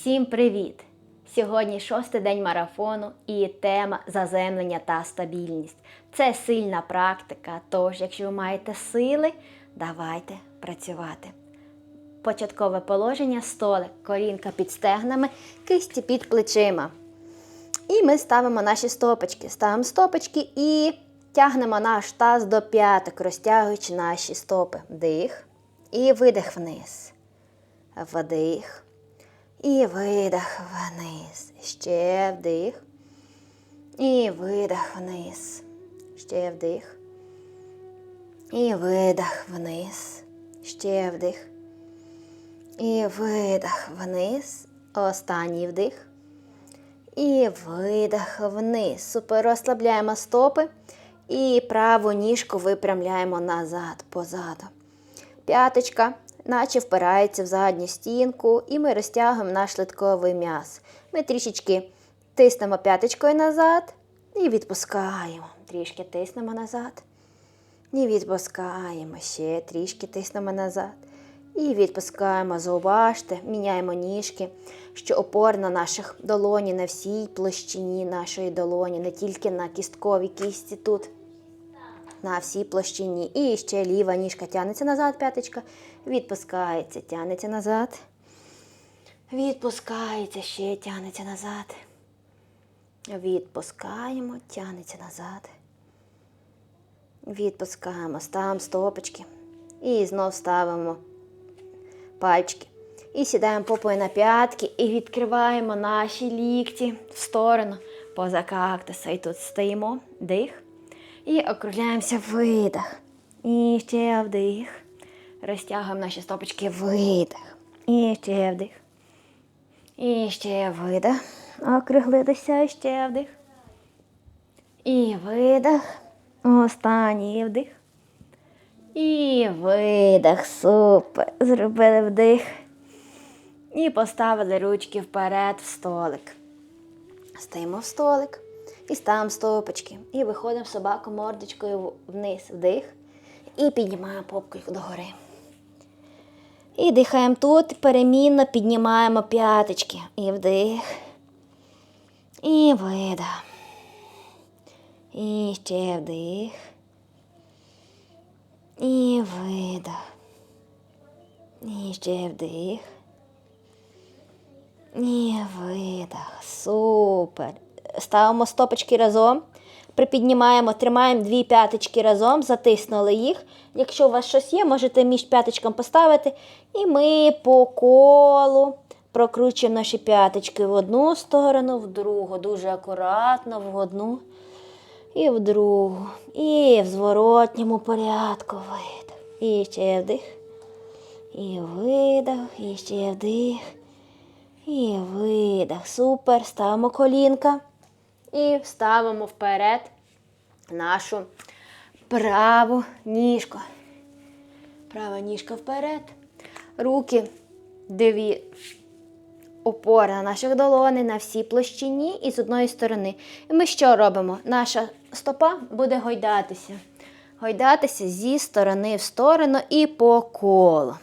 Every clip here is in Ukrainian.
Всім привіт! Сьогодні шостий день марафону і тема заземлення та стабільність. Це сильна практика, тож, якщо ви маєте сили, давайте працювати. Початкове положення столик, колінка під стегнами, кисті під плечима. І ми ставимо наші стопочки. Ставимо стопочки і тягнемо наш таз до п'яток, розтягуючи наші стопи. Вдих. І видих вниз. Вдих. І видих вниз. Ще вдих. І видих вниз. Ще вдих. І видих вниз. Ще вдих. І видих вниз. Останній вдих. І видих вниз. Супер. Розслабляємо стопи. І праву ніжку випрямляємо назад, позаду. П'яточка, наче впирається в задню стінку, і ми розтягуємо наш литковий м'яз. Ми трішечки тиснемо п'яточкою назад і відпускаємо. Трішки тиснемо назад. І відпускаємо. Ще трішки тиснемо назад. І відпускаємо, зауважте, міняємо ніжки, що опор на наших долоні, на всій площині нашої долоні, не тільки на кістковій кісті тут, на всій площині. І ще ліва ніжка тягнеться назад, п'яточка, відпускається, тягнеться назад. Відпускається, ще тягнеться назад. Відпускаємо, тягнеться назад. Відпускаємо, ставимо стопочки. І знов ставимо пальчики. І сідаємо попою на п'ятки і відкриваємо наші лікті в сторону поза кактуса. І тут стоїмо, дих. І округляємося видих. І ще вдих. Розтягуємо наші стопочки видих. І ще вдих. І ще видих. Округлитися, ще вдих. І видих. Останній вдих. І видих. Супер. Зробили вдих. І поставили ручки вперед в столик. Стоїмо в столик і ставимо стопочки. І виходимо собаку мордочкою вниз, вдих. І піднімаємо попкою догори. І дихаємо тут, перемінно піднімаємо п'яточки. І вдих. І видих. І ще вдих. І видих. І ще вдих. І видих. Супер. Ставимо стопочки разом. Припіднімаємо, тримаємо дві п'яточки разом, затиснули їх. Якщо у вас щось є, можете між п'яточком поставити. І ми по колу прокручуємо наші п'яточки в одну сторону, в другу. Дуже акуратно, в одну і в другу. І в зворотньому порядку видих. І ще вдих. І видих, і ще вдих. І видих. Супер. Ставимо колінка. І ставимо вперед нашу праву ніжку. Права ніжка вперед. Руки дві опори на наших долони на всій площині і з одної сторони. І ми що робимо? Наша стопа буде гойдатися. Гойдатися зі сторони в сторону і по колу.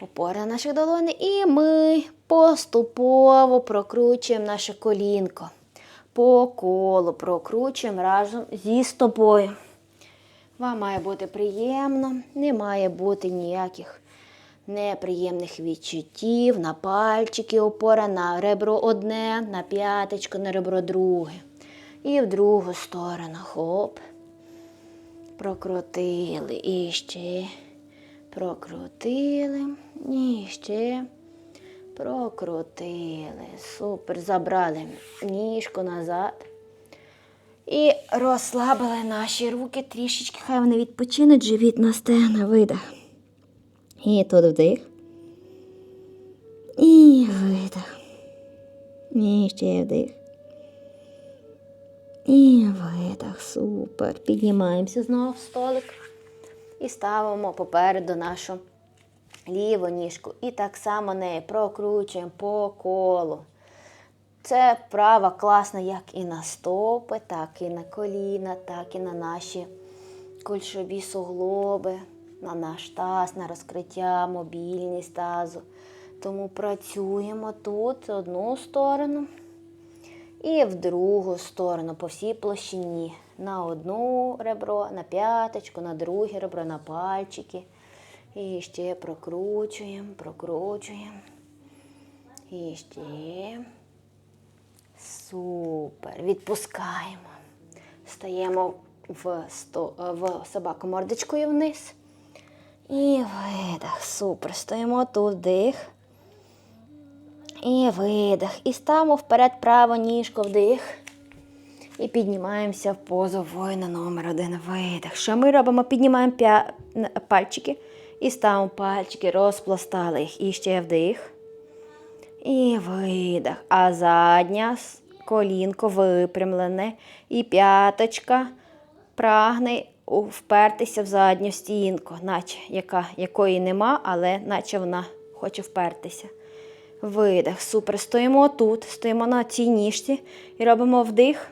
Опора на наших долони. І ми поступово прокручуємо наше колінко. По колу прокручуємо разом зі стопою. Вам має бути приємно, не має бути ніяких неприємних відчуттів, на пальчики опора, на ребро одне, на п'яточку, на ребро друге. І в другу сторону. Хоп. Прокрутили. І ще. Прокрутили. І ще. Прокрутили. Супер. Забрали ніжку назад. І розслабили наші руки трішечки. Хай вони відпочинуть, живіт на стегна, видих. І тут вдих. І видих. І ще вдих. І видих. Супер. Піднімаємося знову в столик. І ставимо попереду нашу ліву ніжку. І так само неї прокручуємо по колу. Це вправа класна як і на стопи, так і на коліна, так і на наші кульшові суглоби, на наш таз, на розкриття, мобільність тазу, Тому працюємо тут одну сторону і в другу сторону по всій площині. На одну ребро, на п'яточку, на друге ребро, на пальчики. І ще прокручуємо, прокручуємо. І ще. Супер. Відпускаємо. Стаємо в, сто, в собаку мордочкою вниз. І видих. Супер. Стоїмо тут, вдих. І видих. І ставимо вперед праву ніжку вдих. І піднімаємося в позу воїна номер один. Видих. Що ми робимо? Піднімаємо п'я... пальчики і ставимо пальчики, розпластали їх. І ще вдих. І видих. А задня колінко випрямлене. І п'яточка прагне впертися в задню стінку, наче яка, якої нема, але наче вона хоче впертися. Видих. Супер. Стоїмо тут, стоїмо на цій ніжці і робимо вдих.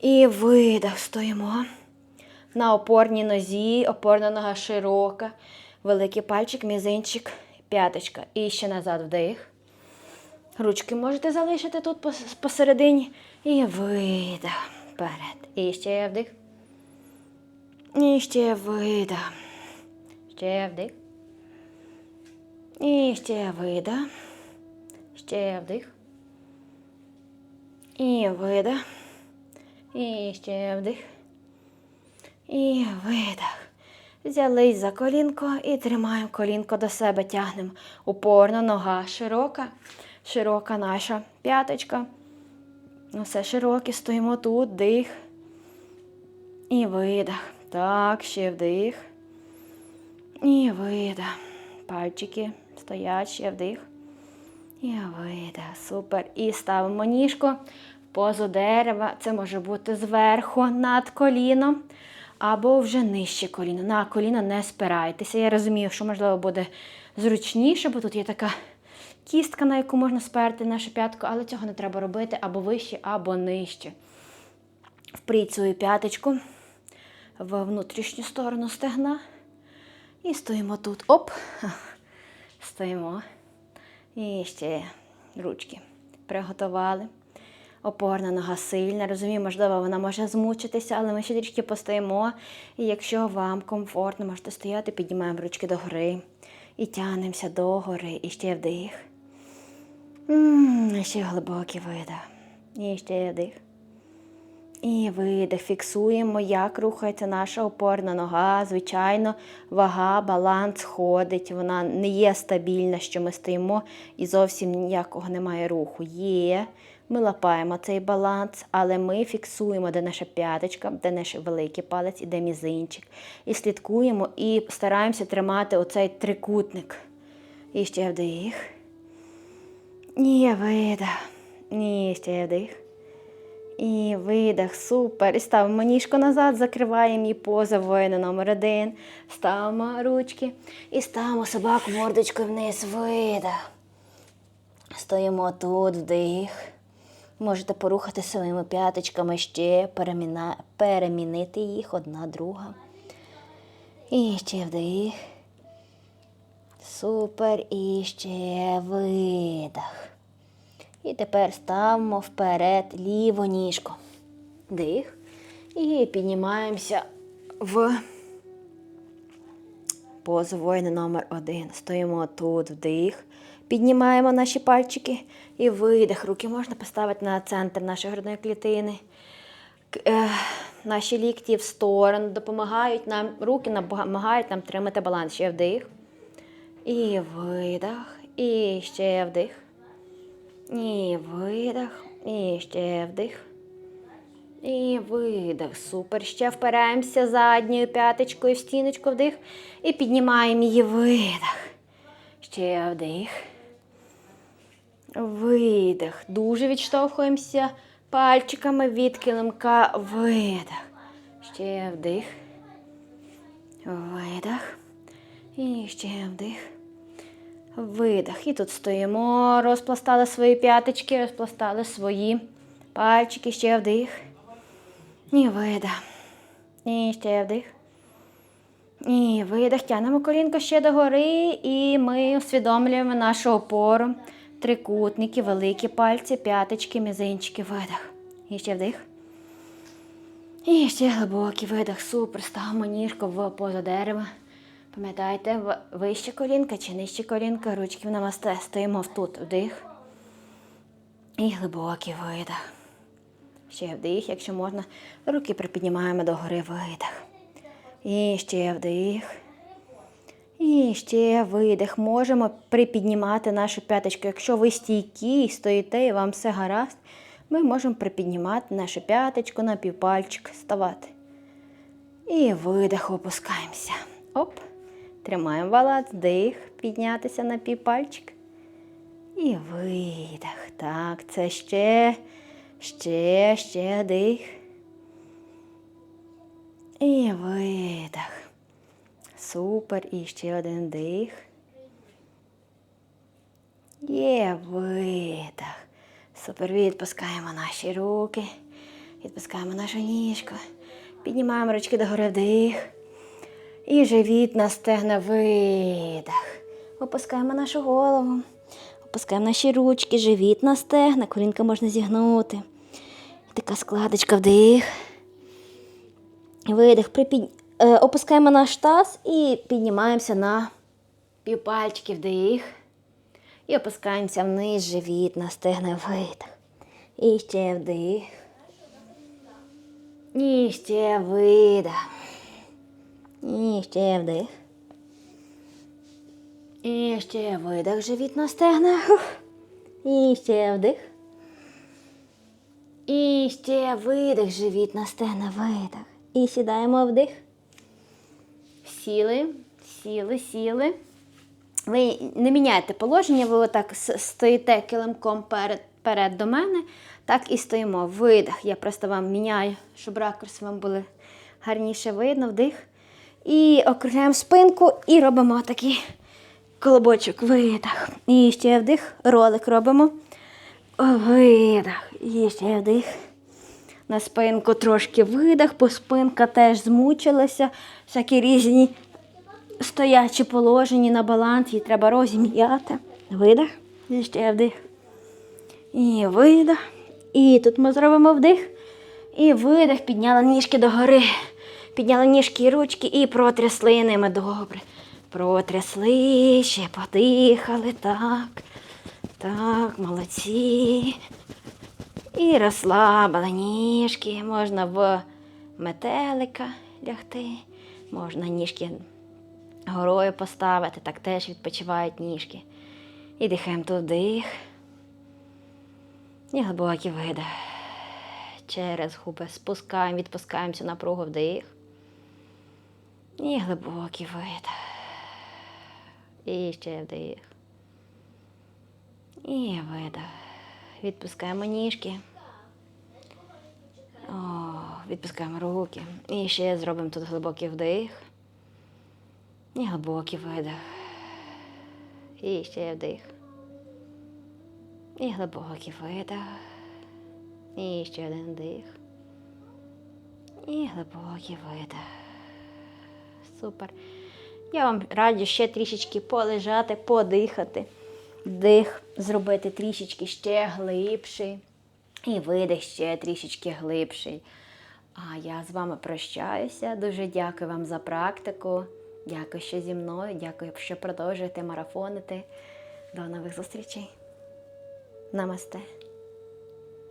І видих. Стоїмо на опорній нозі, опорна нога широка, великий пальчик, мізинчик, п'яточка. І ще назад вдих. Ручки можете залишити тут посередині. І видих. Вперед. І ще вдих. І ще видих. Ще вдих. І ще видих. Ще вдих. І видих. І ще вдих. І видих. Взялись за колінко і тримаємо колінко до себе, тягнемо. Упорно, нога широка, широка наша п'яточка. Ну, Все широке, стоїмо тут, дих. І видих. Так, ще вдих. І видих. Пальчики стоять, ще вдих. І видих. Супер. І ставимо ніжку в позу дерева. Це може бути зверху над коліном або вже нижче коліно. На коліно не спирайтеся. Я розумію, що можливо буде зручніше, бо тут є така кістка, на яку можна сперти нашу п'ятку, але цього не треба робити або вище, або нижче. Впріть свою п'яточку в внутрішню сторону стегна. І стоїмо тут. Оп! Стоїмо. І ще ручки приготували. Опорна нога сильна. Розумію, можливо, вона може змучитися, але ми ще трішки постоїмо. І якщо вам комфортно, можете стояти, піднімаємо ручки догори і тягнемося догори. І ще вдих. Ще глибокий видих. І ще вдих. І видих. Фіксуємо, як рухається наша опорна нога. Звичайно, вага, баланс ходить. Вона не є стабільна, що ми стоїмо і зовсім ніякого немає руху. Є. Ми лапаємо цей баланс, але ми фіксуємо, де наша п'яточка, де наш великий палець і де мізинчик. І слідкуємо і стараємося тримати оцей трикутник. І ще вдих. І видих. І ще вдих. І видих, супер. І ставимо ніжку назад, закриваємо її поза воїна номер один. Ставимо ручки і ставимо собаку мордочкою вниз. Видих. Стоїмо тут, вдих. Можете порухати своїми п'яточками ще, переміна... перемінити їх одна друга. І ще вдих. Супер. І ще видих. І тепер ставимо вперед ліву ніжку. Дих. І піднімаємося в позу воїна номер один. Стоїмо тут, вдих. Піднімаємо наші пальчики і видих. Руки можна поставити на центр нашої грудної клітини. Е, Наші лікті в сторону допомагають нам, руки допомагають нам тримати баланс. Ще вдих. І видих. І ще вдих. І видих. І ще вдих. І видих. Супер. Ще впираємося задньою п'яточкою в стіночку вдих. І піднімаємо її видих. Ще вдих. Видих. Дуже відштовхуємося пальчиками від килимка. Видих. Ще вдих. Видих. І ще вдих. Видих. І тут стоїмо, розпластали свої п'яточки, розпластали свої пальчики, ще вдих. І видих. І ще вдих. І видих, тянемо колінко ще догори, і ми усвідомлюємо нашу опору. Трикутники, великі пальці, п'яточки, мізинчики, видих. І ще вдих. І ще глибокий видих. Супер. Ставимо ніжку в позу дерева. Пам'ятайте, вище колінка чи нижче колінка, ручки в намасте. Стоїмо тут. Вдих. І глибокий видих. Ще вдих, якщо можна, руки припіднімаємо догори видих. І ще вдих. І ще видих. Можемо припіднімати нашу п'яточку. Якщо ви стійкі стоїте і вам все гаразд, ми можемо припіднімати нашу п'яточку на півпальчик, ставати. І видих, опускаємося. Оп. Тримаємо баланс, дих, піднятися на півпальчик. І видих. Так, це ще, ще, ще дих. І видих. Супер. І ще один дих. Є видих. Супер. Відпускаємо наші руки. Відпускаємо нашу ніжку. Піднімаємо ручки догори вдих. І живіт на стегна видих. Опускаємо нашу голову. Опускаємо наші ручки, живіт на стегна, колінка можна зігнути. Така складочка вдих. Видих. Припід... Е, опускаємо наш таз і піднімаємося на півпальчики вдих. І опускаємося вниз, живіт на стегна видих. І ще вдих. І ще видих. І ще вдих. І ще видих, живіт на стегна. І ще вдих. І ще видих, живіт на стегна, видих. І сідаємо вдих. Сіли, сіли, сіли. Ви не міняєте положення, ви отак стоїте килимком перед, перед до мене, так і стоїмо. Видих. Я просто вам міняю, щоб ракурс вам були гарніше видно, вдих. І округляємо спинку і робимо такий колобочок. Видих. І ще вдих, ролик робимо. Видих. І ще вдих. На спинку трошки видих, бо спинка теж змучилася. Всякі різні стоячі положені на баланс, її треба розім'яти. Видих. І ще вдих. І видих. І тут ми зробимо вдих. І видих. Підняли ніжки догори. Підняли ніжки і ручки і протрясли ними добре. Протрясли, ще подихали. Так. Так, молодці. І розслабили ніжки. Можна в метелика лягти, можна ніжки горою поставити, так теж відпочивають ніжки. І дихаємо тут вдих. І глибокий видих. Через губи спускаємо, відпускаємося напругу вдих. І глибокий видих. І ще вдих. І видих. Відпускаємо ніжки. О, відпускаємо руки. І ще зробимо тут глибокий вдих. І глибокий видих. І ще вдих. І глибокий видих. І ще один вдих. І глибокий видих. Супер. Я вам раджу ще трішечки полежати, подихати. Дих зробити трішечки ще глибший. І видих ще трішечки глибший. А я з вами прощаюся. Дуже дякую вам за практику. Дякую, що зі мною. Дякую, що продовжуєте марафонити. До нових зустрічей. Намасте.